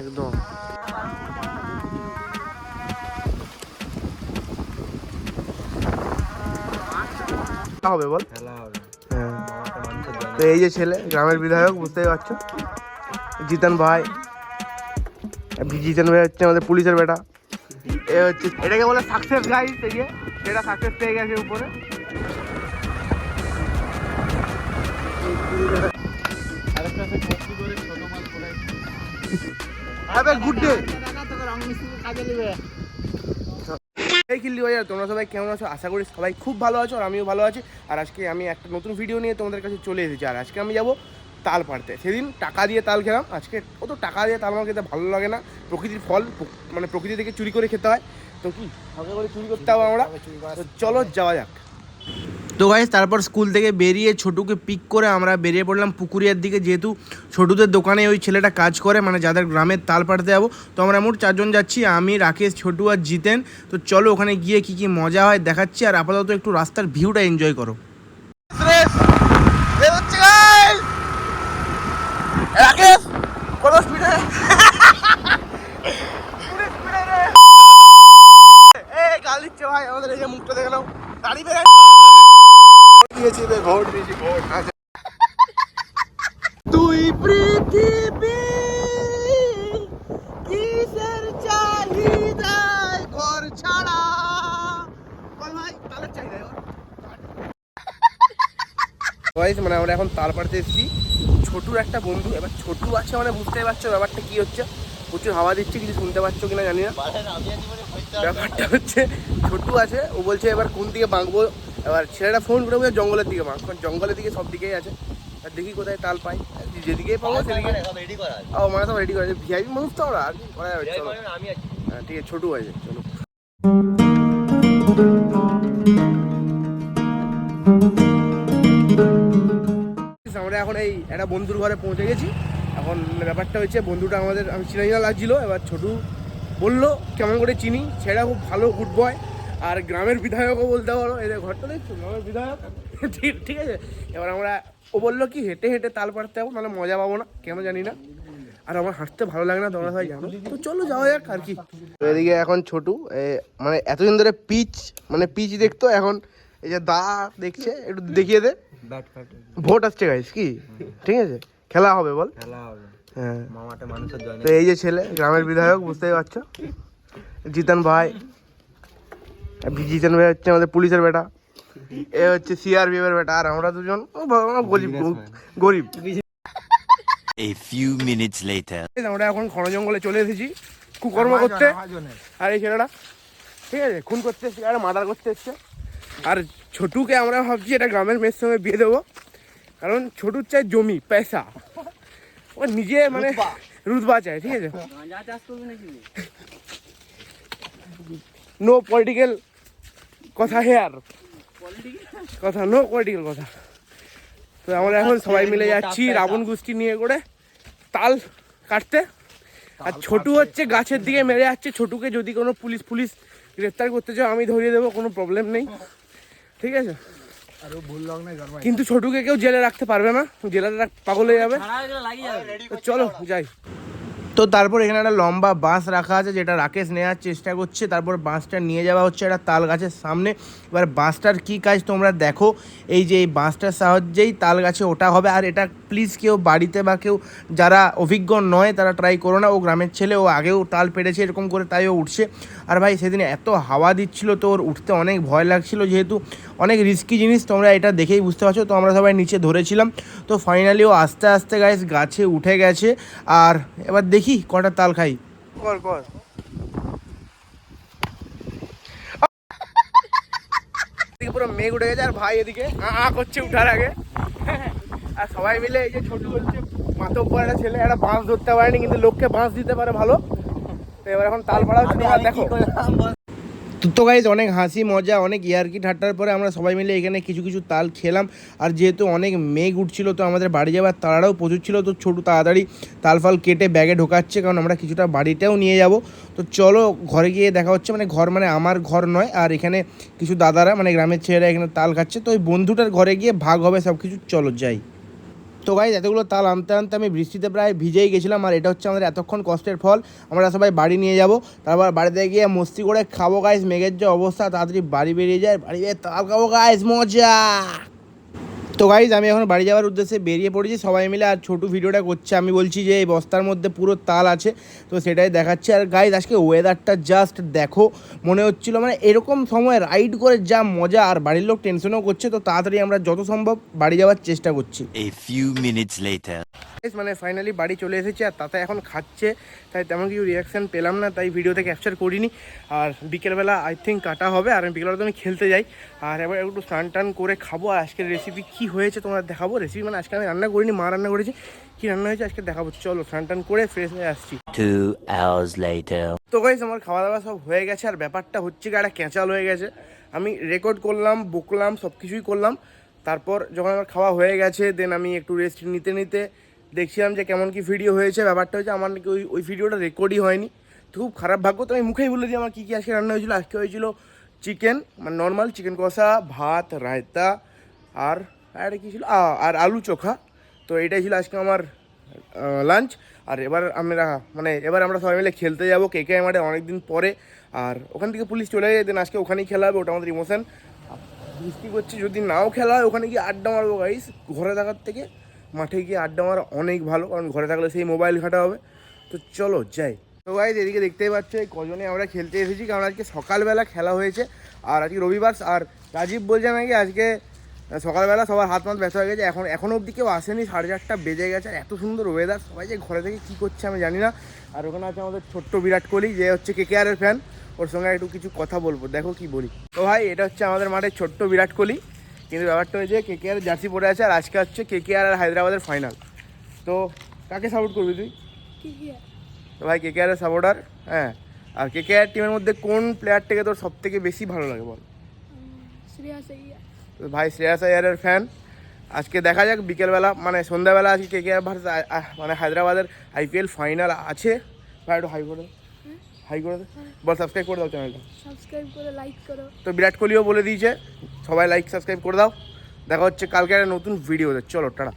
একদম। হবে বল। হ্যাঁ। তো এই যে ছেলে গ্রামের বিধায়ক বুঝতেই পারছ? জিতন ভাই। জিতন ভাই হচ্ছে আমাদের পুলিশের বেটা। এ হচ্ছে এটাকে বলে সাকসেস গাইড এই যে। সেটা সাকসেস পেয়ে গেছে উপরে। হ্যাভ গুড ডে এই কিল্লি ভাইয়া তোমরা সবাই কেমন আছো? আশা করি সবাই খুব ভালো আছো আর আমিও ভালো আছি। আর আজকে আমি একটা নতুন ভিডিও নিয়ে তোমাদের কাছে চলে এসেছি। আর আজকে আমি যাব তাল পাড়তে সেদিন টাকা দিয়ে তাল খেলাম। আজকে অত টাকা দিয়ে তাল আমার খেতে ভালো লাগে না। প্রকৃতির ফল মানে প্রকৃতি থেকে চুরি করে খেতে হয়। তো কি? হালকা করে চুরি করতে হবে আমরা। তো চলো, যাওয়া যাক। তো গাইজ তারপর স্কুল থেকে বেরিয়ে ছোটুকে পিক করে আমরা বেরিয়ে পড়লাম পুকুরিয়ার দিকে। যেহেতু ছোটুদের দোকানে ওই ছেলেটা কাজ করে মানে যাদের গ্রামের তাল পাড়তে যাব, তো আমরা মোট চারজন যাচ্ছি, আমি, রাকেশ, ছোটু আর জিতেন। তো চলো ওখানে গিয়ে কি কি মজা হয় দেখাচ্ছি, আর আপাতত একটু রাস্তার ভিউটা এনজয় করো। রাকেশ কত স্পিডে এই গাল দিচ্ছে ভাই আমাদের এই যে মুখটা দেখে নাও দাড়ি বেড়ে দিয়েছি রে ভোট দিয়েছি ভোট আচ্ছা তুই পৃথিবী কিসের চাহিদায় ঘর ছাড়া বল ভাই তালের চাহিদায় বল। Guys, মানে আমরা এখন তাল পাড়তে এসেছি। ছোটুর একটা বন্ধু এবার ছোটু আছে মানে বুঝতেই পারছ ব্যাপারটা কি হচ্ছে? প্রচুর হাওয়া দিচ্ছে কিছু শুনতে পাচ্ছ কিনা জানি না। ব্যাপারটা হচ্ছে ছোটু আছে ও বলছে এবার কোন দিকে বাঁকবো এবার ছেলেটা ফোন করে বলছে জঙ্গলের দিকে বাঁক কারণ জঙ্গলের দিকে সব দিকেই আছে। আর দেখি কোথায় তাল পাই যেদিকেই পাবো সেদিকে ও মানে সব রেডি করা করে ভিআইপি মানুষ তো আমরা আর কি করা যাবে? চলো। হ্যাঁ ঠিক আছে ছোটু আছে চলো। একটা বন্ধুর ঘরে পৌঁছে গেছি। এখন ব্যাপারটা হচ্ছে বন্ধুটা আমাদের, আমি চিনা চিনা লাগছিল, এবার ছোটু বলল, কেমন করে চিনি? সেটা খুব ভালো গুড বয় আর গ্রামের বিধায়কও বলতে পারো এদের ঘরটা দেখছ, গ্রামের বিধায়ক? ঠিক ঠিক আছে। এবার আমরা, ও বলল কি, হেঁটে হেঁটে তাল পাড়তে যাব, নাহলে মজা পাবো না, কেন জানি না। আর আমার হাঁটতে ভালো লাগে না তোমরা সবাই জানো? তো চলো যাওয়া যাক আর কি। এদিকে এখন ছোটু মানে এতদিন ধরে পিচ মানে পিচ দেখতো, এখন এই যে দা দেখছে, একটু দেখিয়ে দে। ব্যাট ফ্যাট ভোট আসছে গাইস কি? ঠিক আছে? খেলা হবে বল। খেলা হবে। হ্যাঁ। মামাটা মানুষের জন্য তো এই যে ছেলে গ্রামের বিধায়ক বুঝতেই পারছ? জিতন ভাই। জিতন ভাই হচ্ছে আমাদের পুলিশের বেটা। এ হচ্ছে সিআরপিএফ এর বেটা। আর আমরা দুজন ও বাবা, আমরা গরিব গরিব। A few minutes later. আমরা এখন ঘন জঙ্গলে চলে এসেছি কুকর্ম করতে। আর এই ছেলেটা ঠিক আছে খুন করতে এসছে আর মার্ডার করতে এসছে। আর ছোটুকে আমরা ভাবছি এটা গ্রামের মেয়ের সঙ্গে বিয়ে দেবো। কারণ ছোটুর চাই জমি পয়সা। ও নিজে মানে রুদবা চায় ঠিক আছে? নো পলিটিক্যাল কথা হেয়ার কথা নো পলিটিক্যাল কথা। তো আমরা এখন সবাই মিলে যাচ্ছি রাবণ গোষ্ঠী নিয়ে করে তাল কাটতে। আর ছোটু হচ্ছে গাছের দিকে মেরে যাচ্ছে। ছোটুকে যদি কোনো পুলিশ পুলিশ গ্রেফতার করতে চাও আমি ধরিয়ে দেবো কোনো প্রবলেম নেই। ঠিক আছে? কিন্তু ছোটুকে কেউ জেলে রাখতে পারবে না জেলে রাখ পাগল হয়ে যাবে। চলো যাই। তো তারপর এখানে একটা লম্বা বাঁশ রাখা আছে যেটা রাকেশ নেওয়ার চেষ্টা করছে। তারপর বাঁশটা নিয়ে যাওয়া হচ্ছে একটা তাল গাছের সামনে। এবার বাঁশটার কী কাজ তোমরা দেখো। এই যে এই বাঁশটার সাহায্যেই তাল গাছে ওটা হবে। আর এটা প্লিজ কেউ বাড়িতে বা কেউ যারা অভিজ্ঞ নয় তারা ট্রাই করো না। ও গ্রামের ছেলে ও আগেও তাল পেড়েছে এরকম করে তাই ও উঠছে। আর ভাই সেদিন এত হাওয়া দিচ্ছিল তো ওর উঠতে অনেক ভয় লাগছিল যেহেতু অনেক রিস্কি জিনিস তোমরা এটা দেখেই বুঝতে পারছ। তো আমরা সবাই নিচে ধরেছিলাম। তো ফাইনালি ও আস্তে আস্তে গাইস গাছে উঠে গেছে। আর এবার দেখি কটা তাল খাই। কর কর। পুরো মেঘ উঠে গেছে আর ভাই এদিকে আ করছে উঠার আগে। আর সবাই মিলে এই যে ছোট হচ্ছে মাতব্বর একটা ছেলে একটা বাঁশ ধরতে পারেনি কিন্তু লোককে বাঁশ দিতে পারে ভালো। তো এবার এখন তাল পাড়া দেখো। তো গাইজ অনেক হাসি, মজা, অনেক ইয়ারকি ঠাট্টার পরে আমরা সবাই মিলে এখানে কিছু কিছু তাল খেলাম। আর যেহেতু অনেক মেঘ উঠছিল, তো আমাদের বাড়ি যাওয়ার তাড়াও প্রচুর ছিল, তো ছোটু তাড়াতাড়ি তাল ফাল কেটে ব্যাগে ঢোকাচ্ছে, কারণ আমরা কিছুটা বাড়িতেও নিয়ে যাব। তো চলো ঘরে গিয়ে দেখা হচ্ছে মানে ঘর মানে আমার ঘর নয়, আর এখানে কিছু দাদারা মানে গ্রামের ছেলেরা এখানে তাল খাচ্ছে। তো ওই বন্ধুটার ঘরে গিয়ে ভাগ হবে সব কিছু চলো যাই। তো গাইজ এতগুলো তাল আনতে আনতে আমি বৃষ্টিতে প্রায় ভিজেই গেছিলাম, আর এটা হচ্ছে আমাদের এতক্ষণ কষ্টের ফল। আমরা সবাই বাড়ি নিয়ে যাব। তারপর বাড়িতে গিয়ে মস্তি করে খাব গাইস মেঘের যে অবস্থা, তাড়াতাড়ি বাড়ি বেরিয়ে যায়, বাড়ি তাল খাব গাইজ মজা! তো গাইজ আমি এখন বাড়ি যাওয়ার উদ্দেশ্যে বেরিয়ে পড়েছি। সবাই মিলে আর ছোটো ভিডিওটা করছে। আমি বলছি যে এই বস্তার মধ্যে পুরো তাল আছে তো সেটাই দেখাচ্ছে। আর গাইজ আজকে ওয়েদারটা জাস্ট দেখো মনে হচ্ছিল মানে এরকম সময় রাইড করে যা মজা আর বাড়ির লোক টেনশনও করছে তো তাড়াতাড়ি আমরা যত সম্ভব বাড়ি যাওয়ার চেষ্টা করছি। মানে ফাইনালি বাড়ি চলে এসেছে আর তাতে এখন খাচ্ছে তাই তেমন কিছু রিয়াকশান পেলাম না তাই ভিডিওতে ক্যাপচার করিনি। আর বিকেলবেলা আই থিঙ্ক কাটা হবে আর আমি বিকেলবেলা তো আমি খেলতে যাই। আর এবার একটু স্নান টান করে খাব আর আজকের রেসিপি কী হয়েছে তোমরা দেখাবো রেসিপি মানে আজকে আমি রান্না করিনি মা রান্না করেছি। কী রান্না হয়েছে আজকে দেখাবো চলো স্নান টান করে ফ্রেশ হয়ে আসছি. তো গাইস আমার খাওয়া দাওয়া সব হয়ে গেছে আর ব্যাপারটা হচ্ছে কি একটা ক্যাঁচাল হয়ে গেছে। আমি রেকর্ড করলাম বকলাম সব কিছুই করলাম। তারপর যখন আমার খাওয়া হয়ে গেছে দেন আমি একটু রেস্ট নিতে নিতে দেখছিলাম যে কেমন কি ভিডিও হয়েছে। ব্যাপারটা হচ্ছে আমার নাকি ওই ওই ভিডিওটা রেকর্ডই হয়নি। তো খুব খারাপ ভাগ্য তো আমি মুখেই বলে দিই আমার কী কী আজকে রান্না হয়েছিল? আজকে হয়েছিল চিকেন মানে নর্মাল চিকেন কষা ভাত রায়তা আর আর এটা কী ছিল? আর আলু চোখা। তো এটাই ছিল আজকে আমার লাঞ্চ আর এবার আমরা মানে এবার আমরা সবাই মিলে খেলতে যাব কে কে মাঠে অনেকদিন পরে। আর ওখান থেকে পুলিশ চলে যায় দেন আজকে ওখানেই খেলা হবে, ওটা আমাদের ইমোশন বৃষ্টি করছে যদি নাও খেলা হয়, ওখানে গিয়ে আড্ডা মারবো গাইস ঘরে থাকার থেকে মাঠে গিয়ে আড্ডা মারা অনেক ভালো, কারণ ঘরে থাকলে সেই মোবাইল ঘাটা হবে। তো চলো যাই। তো গাইজ এদিকে দেখতেই পাচ্ছ, এই কজনে আমরা খেলতে এসেছি, কারণ আজকে সকালবেলা খেলা হয়েছে। আর আজকে রবিবার, আর রাজীব বলছে নাকি আজকে সকালবেলা সবার হাত মাত ব্যথা হয়ে গেছে। এখন এখনও অবধি কেউ আসেনি সাড়ে চারটা বেজে গেছে। আর এত সুন্দর ওয়েদার সবাই যে ঘরে থেকে কী করছে আমি জানি না। আর ওখানে আছে আমাদের ছোট্ট বিরাট কোহলি যে হচ্ছে কে কেআরের ফ্যান ওর সঙ্গে একটু কিছু কথা বলব দেখো কি বলি। তো ভাই এটা হচ্ছে আমাদের মাঠের ছোট্ট বিরাট কোহলি। কিন্তু ব্যাপারটা হয়েছে কে কে আর জার্সি পরে আছে আর আজকে হচ্ছে কে কে আর হায়দ্রাবাদের ফাইনাল তো কাকে সাপোর্ট করবি তুই? তো ভাই কে কে আর সাপোর্টার হ্যাঁ। আর কে কে আর টিমের মধ্যে কোন প্লেয়ারটাকে তোর সব থেকে বেশি ভালো লাগে বল? শ্রেয়াস ভাই শ্রেয়াস আয়ারের ফ্যান আজকে দেখা যাক বিকেলবেলা মানে সন্ধ্যাবেলা আজকে কে কে আর ভার্সেস মানে হায়দ্রাবাদের আইপিএল ফাইনাল আছে। ভাই একটু হাই করে হাই করে বল সাবস্ক্রাইব করে দাও চ্যানেলটা সাবস্ক্রাইব করে লাইক করো। তো বিরাট কোহলিও বলে দিয়েছে সবাই লাইক সাবস্ক্রাইব করে দাও। দেখা হচ্ছে কালকে একটা নতুন ভিডিওতে চলো টাটা।